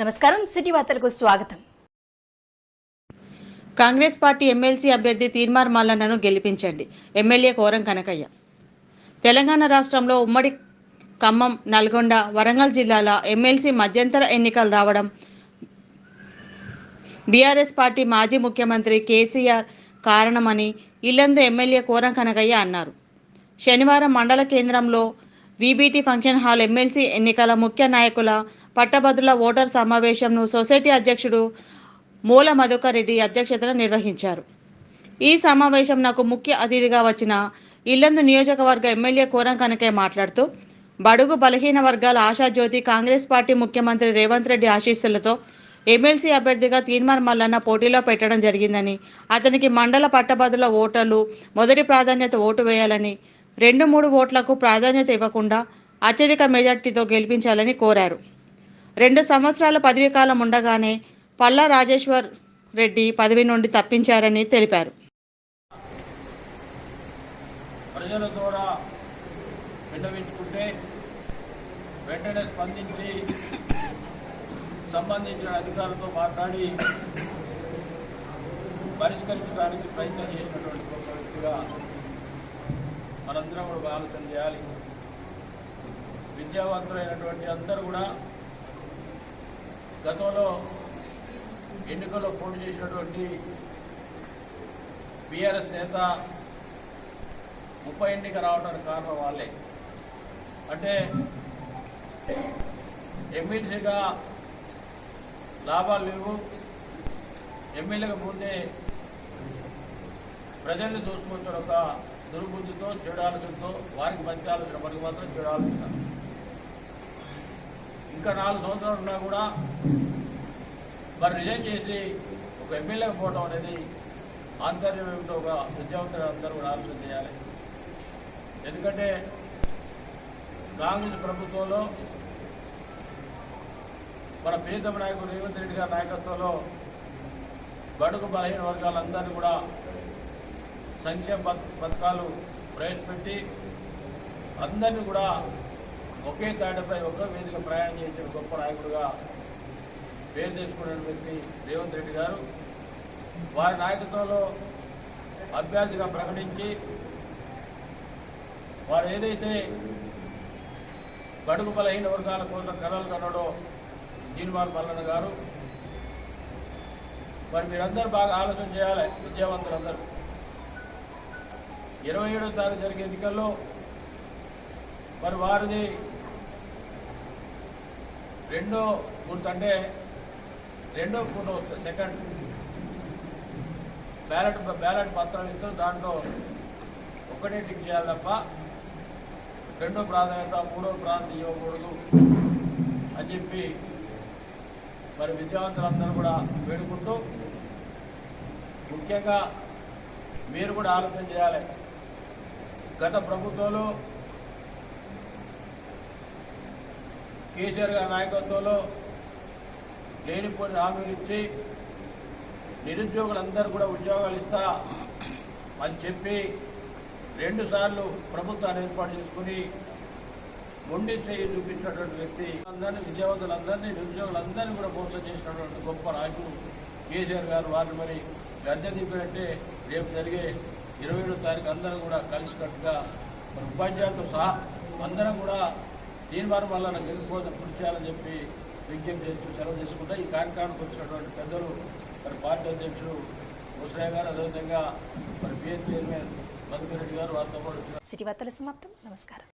నమస్కారం సిటీ వార్తలకు స్వాగతం. కాంగ్రెస్ పార్టీ ఎమ్మెల్సీ అభ్యర్థి తీర్మార్ మల్లన్నను గెలిపించండి. MLA quorum Kanakaiah. తెలంగాణ రాష్ట్రంలో ఉమ్మడి ఖమ్మం నల్గొండ వరంగల్ జిల్లాల ఎమ్మెల్సీ మధ్యంతర ఎన్నికలు రావడం బీఆర్ఎస్ పార్టీ మాజీ ముఖ్యమంత్రి కేసీఆర్ కారణమని ఇల్లందు ఎమ్మెల్యే కోరం కనకయ్య అన్నారు. శనివారం మండల కేంద్రంలో వీబీటీ ఫంక్షన్ హాల్ ఎమ్మెల్సీ ఎన్నికల ముఖ్య నాయకుల పట్టభద్రుల ఓటర్ సమావేశంను సొసైటీ అధ్యక్షుడు మూల మధుకర్ రెడ్డి అధ్యక్షతన నిర్వహించారు. ఈ సమావేశం నాకు ముఖ్య అతిథిగా వచ్చిన ఇల్లందు నియోజకవర్గ ఎమ్మెల్యే కోరం కనకే మాట్లాడుతూ బడుగు బలహీన వర్గాల ఆశాజ్యోతి కాంగ్రెస్ పార్టీ ముఖ్యమంత్రి రేవంత్ రెడ్డి ఆశీస్సులతో ఎమ్మెల్సీ అభ్యర్థిగా తీన్మార్ మల్లన్న పోటీలో పెట్టడం జరిగిందని అతనికి మండల పట్టభద్రుల ఓటర్లు మొదటి ప్రాధాన్యత ఓటు వేయాలని రెండు మూడు ఓట్లకు ప్రాధాన్యత ఇవ్వకుండా అత్యధిక మెజార్టీతో గెలిపించాలని కోరారు. రెండు సంవత్సరాల పదవీ కాలం ఉండగానే పల్లా రాజేశ్వర్ రెడ్డి పదవి నుండి తప్పించారని తెలిపారు. ప్రజల ద్వారా విన్నవించుకుంటే వెంటనే స్పందించి సంబంధించిన అధికారులతో మాట్లాడి పరిష్కరించడానికి ప్రయత్నం చేసినటువంటి గొప్ప వ్యక్తిగా మనందరం కూడా ఆలోచన చేయాలి. విద్యావంతులైనటువంటి అందరూ కూడా గతంలో ఎన్నికల్లో పోటీ చేసినటువంటి బీఆర్ఎస్ నేత ఉప ఎన్నిక రావడానికి కారణం వాళ్ళే. అంటే ఎమ్మెల్సీగా లాభాలు లేవు. ఎమ్మెల్యేగా పోతే ప్రజల్ని దోసుకొచ్చిన ఒక దుర్బుద్ధితో చెడు ఆలోచనతో వారికి మంచి ఆలోచన మనకి మాత్రం చెడు ఆలోచన. ఇంకా నాలుగు సంవత్సరాలు ఉన్నా కూడా మరి రిజైన్ చేసి ఒక ఎమ్మెల్యేగా పోవడం అనేది ఆంతర్యం ఏమిటో ఒక విద్యావంతులు అందరూ కూడా ఆలోచన చేయాలి. ఎందుకంటే కాంగ్రెస్ ప్రభుత్వంలో మన ప్రీతమ నాయకుడు రేవంత్ రెడ్డి గారి నాయకత్వంలో బడుగు బలహీన వర్గాలందరినీ కూడా సంక్షేమ పథకాలు ప్రవేశపెట్టి అందరినీ కూడా ఒకే తాటపై ఒకే వేదిక ప్రయాణం చేసిన గొప్ప నాయకుడుగా పేరు తెచ్చుకున్న వ్యక్తి రేవంత్ రెడ్డి గారు. వారి నాయకత్వంలో అభ్యర్థిగా ప్రకటించి వారు ఏదైతే గడుగు బలహీన వర్గాల కోసం కలలు కన్నాడో జీన్మాల్ మల్లన్న గారు మరి మీరందరూ బాగా ఆలోచన చేయాలి విద్యావంతులందరూ. ఇరవై ఏడో తారీఖు జరిగే ఎన్నికల్లో మరి వారిది రెండో గుర్తు అంటే రెండో ఫోటో వస్తుంది సెకండ్ బ్యాలెట్ బ్యాలెట్ పత్రం ఇస్తూ దాంట్లో ఒకటే టిక్ చేయాలి తప్ప రెండో ప్రాధాన్యత మూడో ప్రాంతం ఇవ్వకూడదు అని చెప్పి మరి విద్యావంతులందరూ కూడా వేడుకుంటూ ముఖ్యంగా మీరు కూడా ఆలోచన చేయాలి. గత ప్రభుత్వంలో కేసీఆర్ గారి నాయకత్వంలో లేనిపోయిన హామీలు ఇచ్చి నిరుద్యోగులందరూ కూడా ఉద్యోగాలు ఇస్తా అని చెప్పి రెండుసార్లు ప్రభుత్వాన్ని ఏర్పాటు చేసుకుని మొండి చేయి చూపించినటువంటి వ్యక్తి. అందరినీ విద్యావంతులందరినీ నిరుద్యోగులందరినీ కూడా మోసం చేసినటువంటి గొప్ప నాయకుడు కేసీఆర్ గారు. వారిని మరి గద్దె దింపినట్టే రేపు జరిగే ఇరవై ఏడో తారీఖు అందరం కూడా కలిసికట్టుగా మరి ఉపాధ్యాయులతో సహా అందరం కూడా దీనివారం వల్ల గెలిపోతే కృషి చేయాలని చెప్పి విజ్ఞప్తి చేస్తూ సెలవు చేసుకుంటా ఈ కార్యక్రమానికి వచ్చినటువంటి పెద్దలు మరి పార్టీ అధ్యక్షుడు ముసరయ్య గారు అదేవిధంగా మరి బిఎన్ చైర్మన్ మధుకర్ రెడ్డి గారు వారితో పాటు వచ్చిన సిటీ వార్తల సమాప్తం. నమస్కారం.